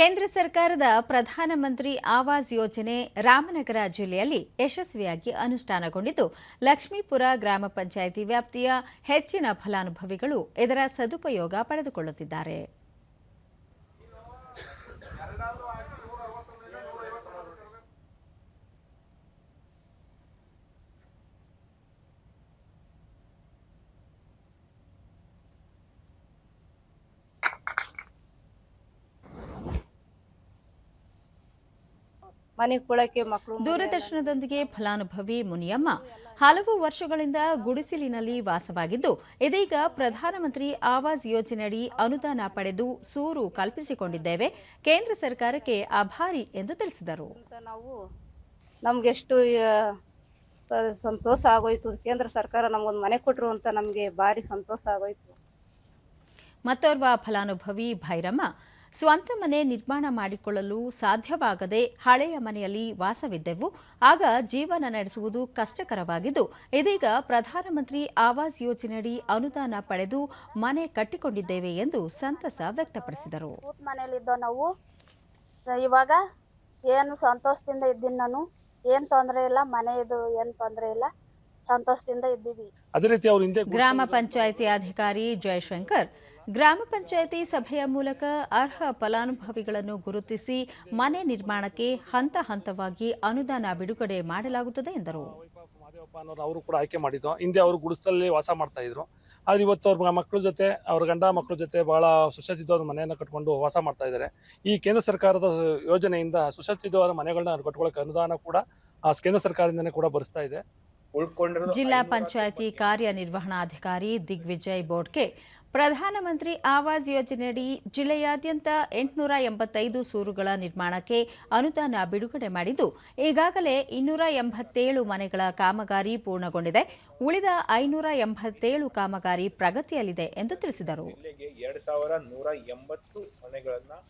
ಕೇಂದ್ರ ಸರ್ಕಾರದ ಪ್ರಧಾನಮಂತ್ರಿ ಆವಾಸ್ ಯೋಜನೆ ರಾಮನಗರ ಜಿಲ್ಲೆಯಲ್ಲಿ ಯಶಸ್ವಿಯಾಗಿ ಅನುಷ್ಠಾನಗೊಂಡಿದ್ದು, ಲಕ್ಷ್ಮೀಪುರ ಗ್ರಾಮ ಪಂಚಾಯಿತಿ ವ್ಯಾಪ್ತಿಯ ಹೆಚ್ಚಿನ ಫಲಾನುಭವಿಗಳು ಇದರ ಸದುಪಯೋಗ ಪಡೆದುಕೊಳ್ಳುತ್ತಿದ್ದಾರೆ. ಮನೆಗೆ ಕೊಳಕ್ಕೆ ಮಕ್ಕಳು ದೂರದರ್ಶನದೊಂದಿಗೆ ಫಲಾನುಭವಿ ಮುನಿಯಮ್ಮ ಹಲವು ವರ್ಷಗಳಿಂದ ಗುಡಿಸಿಲಿನಲ್ಲಿ ವಾಸವಾಗಿದ್ದು ಇದೀಗ ಪ್ರಧಾನಮಂತ್ರಿ ಆವಾಸ್ ಯೋಜನೆಯಡಿ ಅನುದಾನ ಪಡೆದು ಸೂರು ಕಲ್ಪಿಸಿಕೊಂಡಿದ್ದೇವೆ. ಕೇಂದ್ರ ಸರ್ಕಾರಕ್ಕೆ ಆಭಾರಿ ಎಂದು ತಿಳಿಸಿದರು. ನಾವು ನಮಗೆಷ್ಟು ಸಂತೋಷ ಆಗೋಯ್ತು. ಕೇಂದ್ರ ಸರ್ಕಾರ ನಮಗೊಂದು ಮನೆ ಕೊಟ್ಟರು ಅಂತ ನಮಗೆ ಭಾರಿ ಸಂತೋಷ ಆಗೋಯ್ತು. ಮತ್ತೋರ್ವ ಫಲಾನುಭವಿ ಭೈರಮ್ಮ ಸ್ವಂತ ಮನೆ ನಿರ್ಮಾಣ ಮಾಡಿಕೊಳ್ಳಲು ಸಾಧ್ಯವಾಗದೆ ಹಳೆಯ ಮನೆಯಲ್ಲಿ ವಾಸವಿದ್ದೆವು. ಆಗ ಜೀವನ ನಡೆಸುವುದು ಕಷ್ಟಕರವಾಗಿದ್ದು ಇದೀಗ ಪ್ರಧಾನಮಂತ್ರಿ ಆವಾಸ್ ಯೋಜನೆಯಡಿ ಅನುದಾನ ಪಡೆದು ಮನೆ ಕಟ್ಟಿಕೊಂಡಿದ್ದೇವೆ ಎಂದು ಸಂತಸ ವ್ಯಕ್ತಪಡಿಸಿದರು. ನಾವು ಇವಾಗ ಏನು ಸಂತೋಷದಿಂದ ಇದ್ದೀನಿ ನಾನು. ಏನು ತೊಂದರೆ ಇಲ್ಲ ಮನೆಯದು ಏನು ತೊಂದರೆ ಇಲ್ಲ ಸಂತೋಷದಿಂದ ಇದ್ದೀವಿ. ಅದೇ ರೀತಿ ಅವ್ರ ಹಿಂದೆ ಗ್ರಾಮ ಪಂಚಾಯಿತಿ ಅಧಿಕಾರಿ ಜಯಶಂಕರ್ ಗ್ರಾಮ ಪಂಚಾಯಿತಿ ಸಭೆಯ ಮೂಲಕ ಅರ್ಹ ಫಲಾನುಭವಿಗಳನ್ನು ಗುರುತಿಸಿ ಮನೆ ನಿರ್ಮಾಣಕ್ಕೆ ಹಂತ ಹಂತವಾಗಿ ಅನುದಾನ ಬಿಡುಗಡೆ ಮಾಡಲಾಗುತ್ತದೆ ಎಂದರು. ಅವರು ಕೂಡ ಆಯ್ಕೆ ಮಾಡಿದ್ರು ಹಿಂದೆ ಅವರು ಗುಡಿಸಲಲ್ಲಿ ವಾಸ ಮಾಡ್ತಾ ಇದ್ರು. ಆದ್ರೆ ಇವತ್ತು ಅವ್ರ ಮಕ್ಕಳ ಜೊತೆ ಅವ್ರ ಗಂಡ ಮಕ್ಕಳ ಜೊತೆ ಬಹಳ ಸುಸಜ್ಜಿತವಾದ ಮನೆಯನ್ನು ಕಟ್ಕೊಂಡು ವಾಸ ಮಾಡ್ತಾ ಇದ್ದಾರೆ. ಈ ಕೇಂದ್ರ ಸರ್ಕಾರದ ಯೋಜನೆಯಿಂದ ಸುಸಜ್ಜಿತವಾದ ಮನೆಗಳನ್ನ ಕಟ್ಕೊಳ್ಳೋಕೆ ಅನುದಾನ ಕೂಡ ಆ ಕೇಂದ್ರ ಸರ್ಕಾರದಿಂದನೇ ಕೂಡ ಬರೆಸ್ತಾ ಇದೆ. ಜಿಲ್ಲಾ ಪಂಚಾಯಿತಿ ಕಾರ್ಯನಿರ್ವಹಣಾಧಿಕಾರಿ ದಿಗ್ವಿಜಯ್ ಬೋಡ್ಕೆ ಪ್ರಧಾನಮಂತ್ರಿ ಆವಾಸ್ ಯೋಜನೆಯಡಿ ಜಿಲ್ಲೆಯಾದ್ಯಂತ ಎಂಟುನೂರ ಎಂಬತ್ತೈದು ಸೂರುಗಳ ನಿರ್ಮಾಣಕ್ಕೆ ಅನುದಾನ ಬಿಡುಗಡೆ ಮಾಡಿದ್ದು, ಈಗಾಗಲೇ ಇನ್ನೂರ ಎಂಬತ್ತೇಳು ಮನೆಗಳ ಕಾಮಗಾರಿ ಪೂರ್ಣಗೊಂಡಿದೆ. ಉಳಿದ ಐನೂರ ಎಂಬತ್ತೇಳು ಕಾಮಗಾರಿ ಪ್ರಗತಿಯಲ್ಲಿದೆ ಎಂದು ತಿಳಿಸಿದರು.